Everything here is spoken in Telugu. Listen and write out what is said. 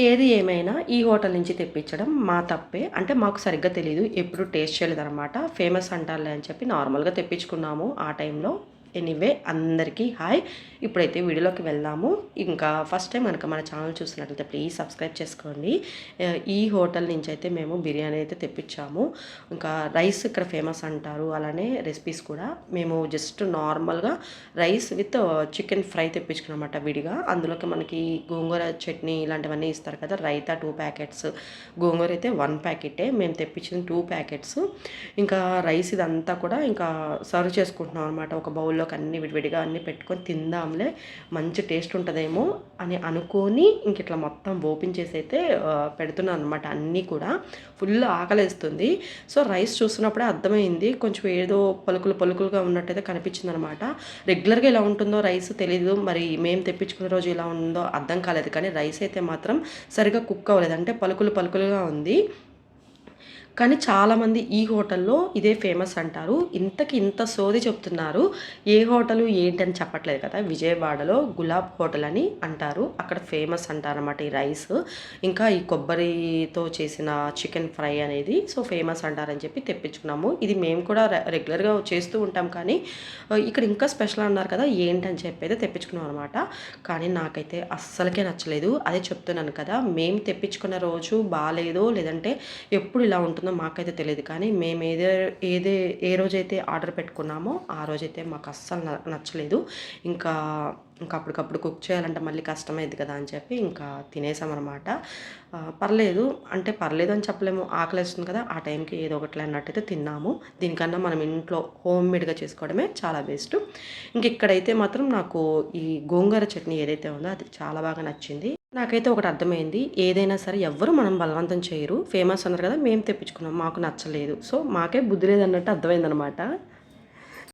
ఏది ఏమైనా ఈ హోటల్ నుంచి తెప్పించడం మా తప్పే. అంటే మాకు సరిగ్గా తెలియదు ఎప్పుడు టేస్ట్ చేయలేదన్నమాట. ఫేమస్ అంటారులే అని చెప్పి నార్మల్గా తెప్పించుకున్నాము ఆ టైంలో. ఎనీవే అందరికీ హాయ్. ఇప్పుడైతే వీడియోలోకి వెళ్దాము. ఇంకా ఫస్ట్ టైం కనుక మన ఛానల్ చూసినట్లయితే ప్లీజ్ సబ్స్క్రైబ్ చేసుకోండి. ఈ హోటల్ నుంచి అయితే మేము బిర్యానీ అయితే తెప్పించాము. ఇంకా రైస్ ఇక్కడ ఫేమస్ అంటారు. అలానే రెసిపీస్ కూడా. మేము జస్ట్ నార్మల్గా రైస్ విత్ చికెన్ ఫ్రై తెప్పించుకున్నమాట విడిగా. అందులోకి మనకి గోంగూర చట్నీ ఇలాంటివన్నీ ఇస్తారు కదా రైతా టూ ప్యాకెట్స్. గోంగూర అయితే వన్ ప్యాకెటే. మేము తెప్పించిన టూ ప్యాకెట్స్. ఇంకా రైస్ ఇదంతా కూడా ఇంకా సర్వ్ చేసుకుంటున్నాం అనమాట ఒక బౌల్ బౌల్లోకి అన్ని విడివిడిగా అన్ని పెట్టుకొని తిందాంలే మంచి టేస్ట్ ఉంటుందేమో అని అనుకొని ఇంక ఇట్లా మొత్తం ఓపెన్ చేసి అయితే పెడుతున్నాను అనమాట అన్నీ కూడా. ఫుల్ ఆకలేస్తుంది. సో రైస్ చూస్తున్నప్పుడే అర్థమైంది. కొంచెం ఏదో పలుకులు పలుకులుగా ఉన్నట్టయితే కనిపించింది అనమాట రెగ్యులర్గా ఇలా ఉంటుందో రైస్ తెలీదు. మరి మేము తెప్పించుకున్న రోజు ఇలా ఉందో అర్థం కాలేదు. కానీ రైస్ అయితే మాత్రం సరిగా కుక్ అవ్వలేదు. అంటే పలుకులు పలుకులుగా ఉంది. కానీ చాలామంది ఈ హోటల్లో ఇదే ఫేమస్ అంటారు. ఇంతకి ఇంత సోది చెప్తున్నారు. ఏ హోటలు ఏంటి అని చెప్పట్లేదు కదా. విజయవాడలో గులాబ్ హోటల్ అని అంటారు. అక్కడ ఫేమస్ అంటారన్నమాట ఈ రైస్. ఇంకా ఈ కొబ్బరితో చేసిన చికెన్ ఫ్రై అనేది సో ఫేమస్ అంటారని చెప్పి తెప్పించుకున్నాము. ఇది మేము కూడా రెగ్యులర్గా చేస్తూ ఉంటాం కానీ ఇక్కడ ఇంకా స్పెషల్ అన్నారు కదా ఏంటని చెప్పి అయితే తెప్పించుకున్నాం అనమాట కానీ నాకైతే అస్సలకే నచ్చలేదు. అదే చెప్తున్నాను కదా మేము తెప్పించుకున్న రోజు బాగాలేదో లేదంటే ఎప్పుడు ఇలా ఉంటుంది మాకైతే తెలియదు కానీ మేము ఏదే ఏదే ఏ రోజైతే ఆర్డర్ పెట్టుకున్నామో ఆ రోజైతే మాకు అస్సలు నచ్చలేదు. ఇంకా ఇంకా అప్పటికప్పుడు కుక్ చేయాలంటే మళ్ళీ కష్టమైంది కదా అని చెప్పి ఇంకా తినేసామన్నమాట. పర్లేదు అంటే పర్లేదు అని చెప్పలేము. ఆకలేస్తుంది కదా ఆ టైంకి ఏదో ఒకటి అన్నట్టయితే తిన్నాము. దీనికన్నా మనం ఇంట్లో హోమ్ మేడ్గా చేసుకోవడమే చాలా బెస్ట్ ఇంక ఇక్కడైతే మాత్రం నాకు ఈ గోంగూర చట్నీ ఏదైతే ఉందో అది చాలా బాగా నచ్చింది. నాకైతే ఒకటి అర్థమైంది. ఏదైనా సరే ఎవ్వరు మనం బలవంతం చేయరు. ఫేమస్ అన్నారు కదా మేము తెప్పించుకున్నాం. మాకు నచ్చలేదు. సో మాకే బుద్ధి లేదన్నట్టు అర్థమైందనమాట